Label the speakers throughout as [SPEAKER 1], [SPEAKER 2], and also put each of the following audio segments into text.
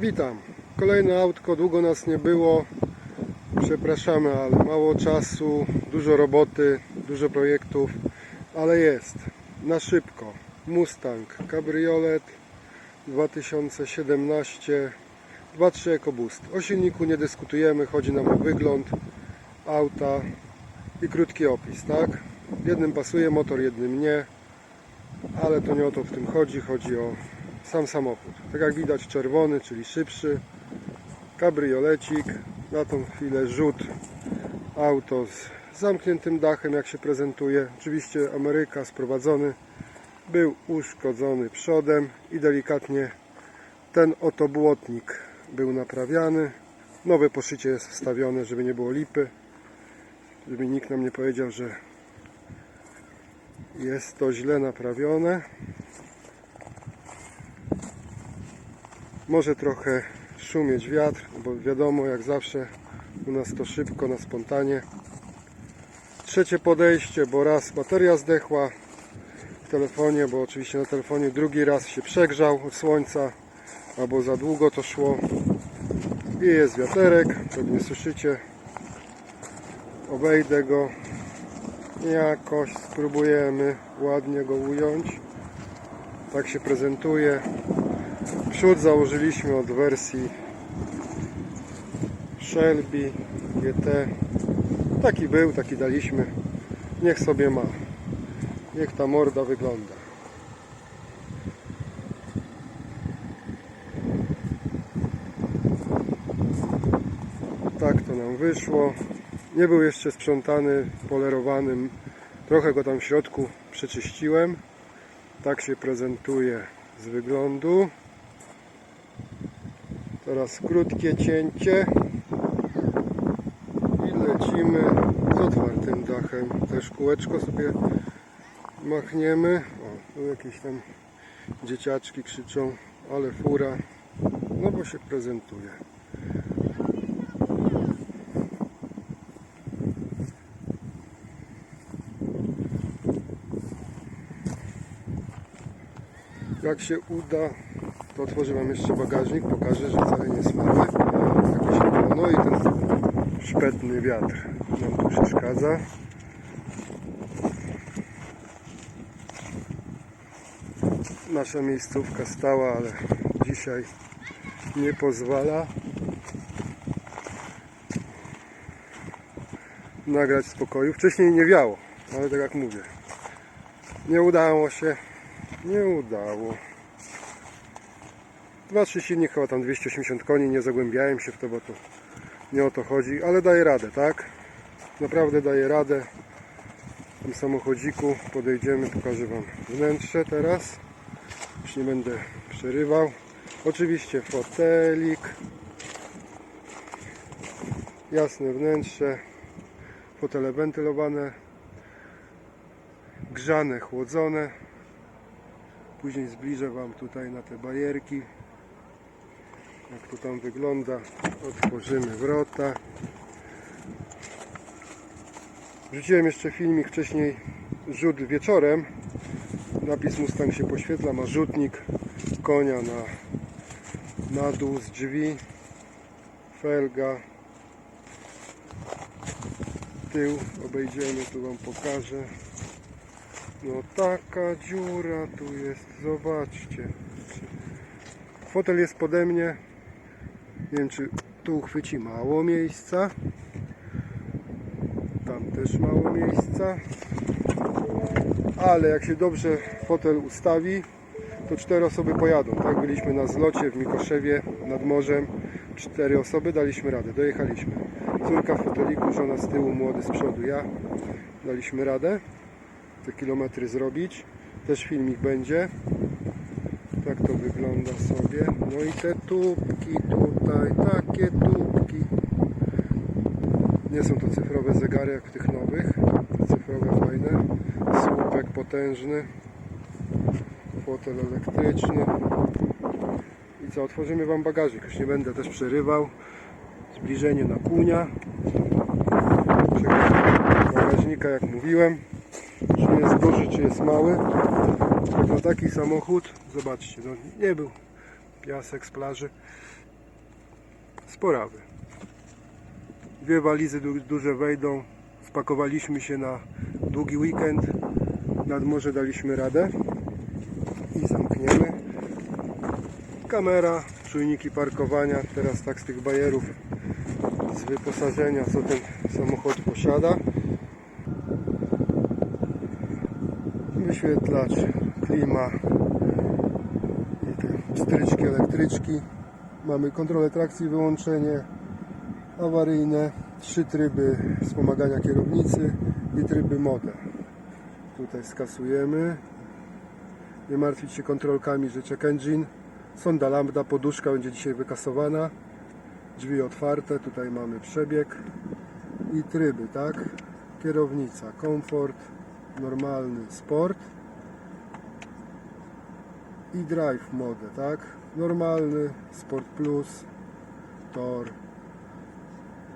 [SPEAKER 1] Witam. Kolejne autko, długo nas nie było. Przepraszamy, ale mało czasu, dużo roboty, dużo projektów, ale jest. Na szybko. Mustang Cabriolet 2017 2.3 EcoBoost. O silniku nie dyskutujemy, chodzi nam o wygląd auta i krótki opis, tak? Jednym pasuje motor, jednym nie, ale to nie o to w tym chodzi, chodzi o sam samochód. Tak jak widać czerwony, czyli szybszy, kabriolecik, na tą chwilę rzut auto z zamkniętym dachem jak się prezentuje. Oczywiście Ameryka sprowadzony, był uszkodzony przodem i delikatnie ten oto błotnik był naprawiany. Nowe poszycie jest wstawione, żeby nie było lipy, żeby nikt nam nie powiedział, że jest to źle naprawione. Może trochę szumieć wiatr, bo wiadomo, jak zawsze u nas to szybko, na spontanie. Trzecie podejście, bo raz bateria zdechła w telefonie, bo oczywiście na telefonie drugi raz się przegrzał od słońca, albo za długo to szło. I jest wiaterek, pewnie słyszycie. Obejdę go jakoś, spróbujemy ładnie go ująć. Tak się prezentuje. Przód założyliśmy od wersji Shelby GT. Taki był, taki daliśmy. Niech sobie ma. Niech ta morda wygląda. Tak to nam wyszło. Nie był jeszcze sprzątany, polerowanym. Trochę go tam w środku przeczyściłem. Tak się prezentuje z wyglądu. Teraz krótkie cięcie. I lecimy z otwartym dachem. Też kółeczko sobie machniemy. O, tu jakieś tam dzieciaczki krzyczą, ale fura. No bo się prezentuje. Jak się uda, to otworzę Wam jeszcze bagażnik, pokażę, że wcale nie jest mały. Jakoś No i ten szpetny wiatr nam tu przeszkadza. Nasza miejscówka stała, ale dzisiaj nie pozwala nagrać spokoju. Wcześniej nie wiało, ale tak jak mówię, nie udało się. Nie udało. 2-3 silnik, chyba tam 280 koni, nie zagłębiałem się w to, bo to nie o to chodzi, ale daje radę, tak? Naprawdę daje radę. W tym samochodziku podejdziemy, pokażę Wam wnętrze teraz. Już nie będę przerywał. Oczywiście fotelik. Jasne wnętrze. Fotele wentylowane. Grzane, chłodzone. Później zbliżę Wam tutaj na te bajerki. Jak to tam wygląda. Otworzymy wrota. Wrzuciłem jeszcze filmik wcześniej rzut wieczorem. Napis Mustang się poświetla, ma rzutnik konia na, na dół z drzwi. Felga. Tył obejdziemy, tu Wam pokażę. No taka dziura tu jest, zobaczcie. Fotel jest pode mnie. Nie wiem czy tu uchwyci mało miejsca. Tam też mało miejsca. Ale jak się dobrze fotel ustawi, to cztery osoby pojadą. Tak byliśmy na zlocie w Mikoszewie nad morzem. Cztery osoby daliśmy radę, dojechaliśmy. Córka w foteliku, żona z tyłu, młody z przodu, ja. Daliśmy radę te kilometry zrobić. Też filmik będzie. Tak to wygląda sobie. No i te tubki tutaj, takie tubki. Nie są to cyfrowe zegary jak w tych nowych. Cyfrowe fajne. Słupek potężny. Fotel elektryczny. I co, otworzymy Wam bagażnik. Już nie będę też przerywał. Zbliżenie na kunia. Bagażnika jak mówiłem jest duży, czy jest mały. Na taki samochód, zobaczcie, no nie był piasek z plaży. sporawy. Dwie walizy du- duże wejdą. Spakowaliśmy się na długi weekend. Nad morze daliśmy radę. I zamkniemy. Kamera, czujniki parkowania. Teraz tak z tych bajerów z wyposażenia, co ten samochód posiada. Wyświetlacz, klima i te stryczki, elektryczki. Mamy kontrolę trakcji, wyłączenie awaryjne, trzy tryby wspomagania kierownicy i tryby mode. Tutaj skasujemy. Nie martwić się kontrolkami, że check engine. Sonda lambda, poduszka będzie dzisiaj wykasowana. Drzwi otwarte, tutaj mamy przebieg i tryby, tak? Kierownica, komfort, normalny, sport i drive mode, tak? Normalny, sport plus, tor,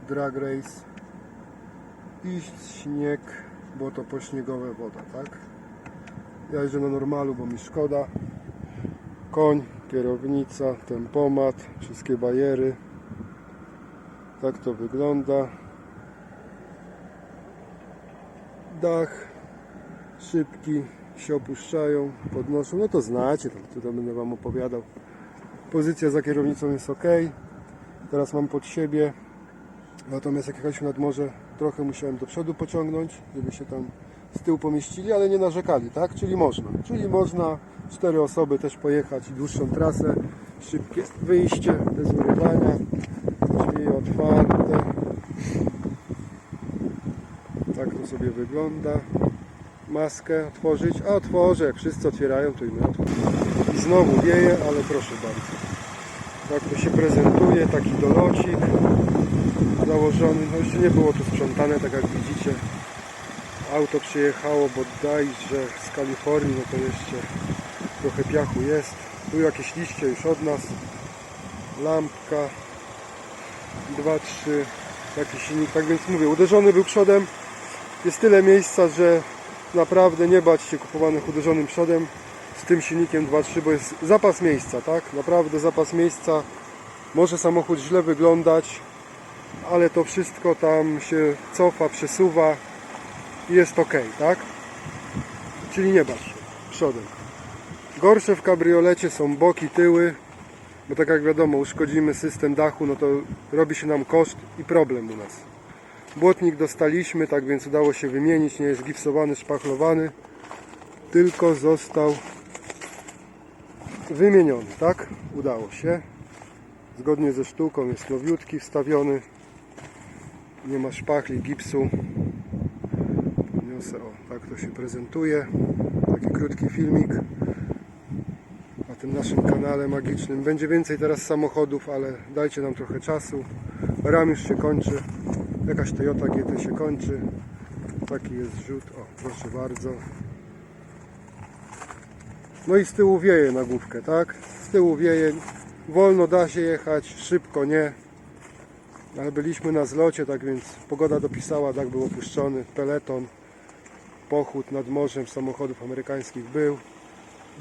[SPEAKER 1] drag race i śnieg, bo to pośniegowe woda, tak? Ja jeżdżę na normalu, bo mi szkoda. Koń, kierownica, tempomat, wszystkie bajery. Tak to wygląda. Dach, szybki się opuszczają, podnoszą. No to znacie, tam, tutaj będę Wam opowiadał. Pozycja za kierownicą jest ok. Teraz mam pod siebie. Natomiast jak jechaliśmy nad morze, trochę musiałem do przodu pociągnąć, żeby się tam z tyłu pomieścili, ale nie narzekali, tak? Czyli można. Czyli można cztery osoby też pojechać dłuższą trasę, szybkie wyjście bez urywania, drzwi otwarte. Tak to sobie wygląda. Maskę otworzyć, a otworzę, jak wszyscy otwierają, to i my. I znowu wieje, ale proszę bardzo. Tak to się prezentuje, taki dolocik założony. No jeszcze nie było tu sprzątane, tak jak widzicie. Auto przyjechało bodajże z Kalifornii, no to jeszcze trochę piachu jest. Tu jakieś liście już od nas. Lampka. Dwa, trzy. Taki silnik. Tak więc mówię, uderzony był przodem. Jest tyle miejsca, że naprawdę nie bać się kupowanych uderzonym przodem z tym silnikiem 2.3, bo jest zapas miejsca, tak? Naprawdę zapas miejsca. Może samochód źle wyglądać, ale to wszystko tam się cofa, przesuwa i jest ok, tak? Czyli nie bać się przodem. Gorsze w kabriolecie są boki, tyły, bo tak jak wiadomo, uszkodzimy system dachu, no to robi się nam koszt i problem u nas. Błotnik dostaliśmy, tak więc udało się wymienić, nie jest gipsowany, szpachlowany, tylko został wymieniony, tak? Udało się. Zgodnie ze sztuką jest nowiutki wstawiony. Nie ma szpachli, gipsu. Podniosę, o, tak to się prezentuje. Taki krótki filmik na tym naszym kanale magicznym. Będzie więcej teraz samochodów, ale dajcie nam trochę czasu. Ram już się kończy. Jakaś Toyota GT się kończy. Taki jest rzut. O, proszę bardzo. No i z tyłu wieje na główkę, tak? Z tyłu wieje. Wolno da się jechać, szybko nie. Ale byliśmy na zlocie, tak więc pogoda dopisała, dach był opuszczony, peleton, pochód nad morzem samochodów amerykańskich był.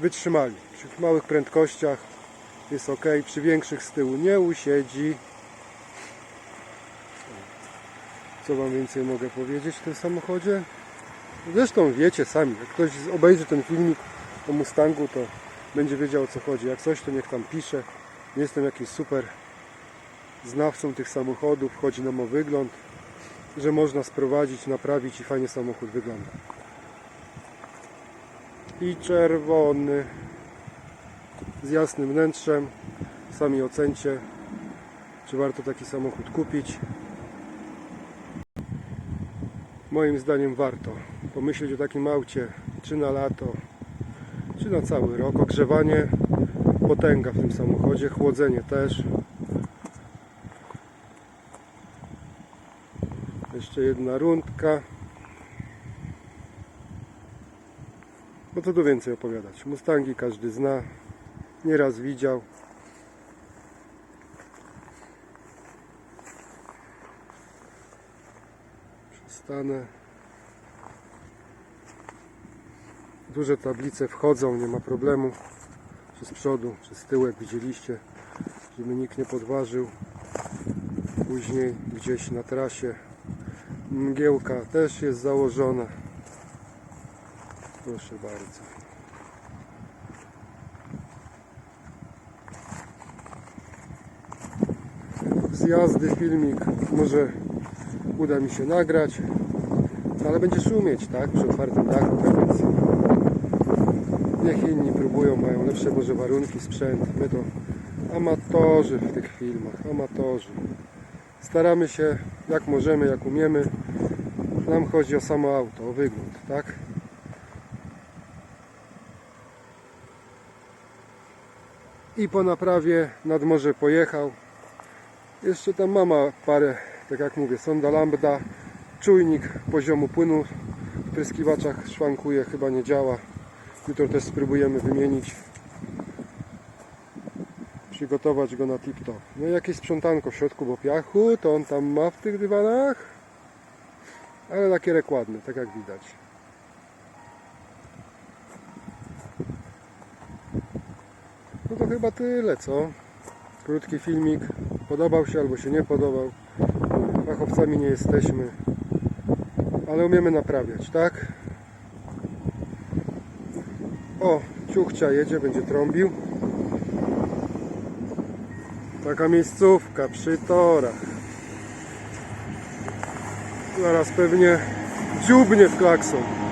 [SPEAKER 1] Wytrzymali. Przy małych prędkościach jest ok, przy większych z tyłu nie usiedzi. Co Wam więcej mogę powiedzieć w tym samochodzie? Zresztą wiecie sami, jak ktoś obejrzy ten filmik o Mustangu, to będzie wiedział o co chodzi. Jak coś, to niech tam pisze. Nie jestem jakiś super znawcą tych samochodów, chodzi nam o wygląd, że można sprowadzić, naprawić i fajnie samochód wygląda. I czerwony z jasnym wnętrzem. Sami ocencie, czy warto taki samochód kupić. Moim zdaniem warto pomyśleć o takim aucie, czy na lato, czy na cały rok. Ogrzewanie, potęga w tym samochodzie, chłodzenie też. Jeszcze jedna rundka. No to tu więcej opowiadać. Mustangi każdy zna, nieraz widział. Przestanę. Duże tablice wchodzą, nie ma problemu. Czy z przodu, czy z tyłu, jak widzieliście, żeby nikt nie podważył. Później gdzieś na trasie mgiełka też jest założona. Proszę bardzo. Z jazdy filmik może uda mi się nagrać, no ale będzie szumieć, tak? Przy otwartym dachu, tak więc niech inni próbują, mają lepsze może warunki, sprzęt. My to amatorzy w tych filmach, amatorzy. Staramy się jak możemy, jak umiemy. Nam chodzi o samo auto, o wygląd, tak? I po naprawie nad morze pojechał. Jeszcze tam mama parę, tak jak mówię, sonda lambda, czujnik poziomu płynu w pryskiwaczach szwankuje, chyba nie działa. Jutro też spróbujemy wymienić. Przygotować go na tip-top. No i jakieś sprzątanko w środku, bo piachu to on tam ma w tych dywanach. Ale lakierek ładny, tak jak widać. No to chyba tyle, co? Krótki filmik. Podobał się albo się nie podobał. Fachowcami nie jesteśmy. Ale umiemy naprawiać, tak? O, ciuchcia jedzie, będzie trąbił. Taka miejscówka przy torach. Zaraz pewnie dziubnie w klakson.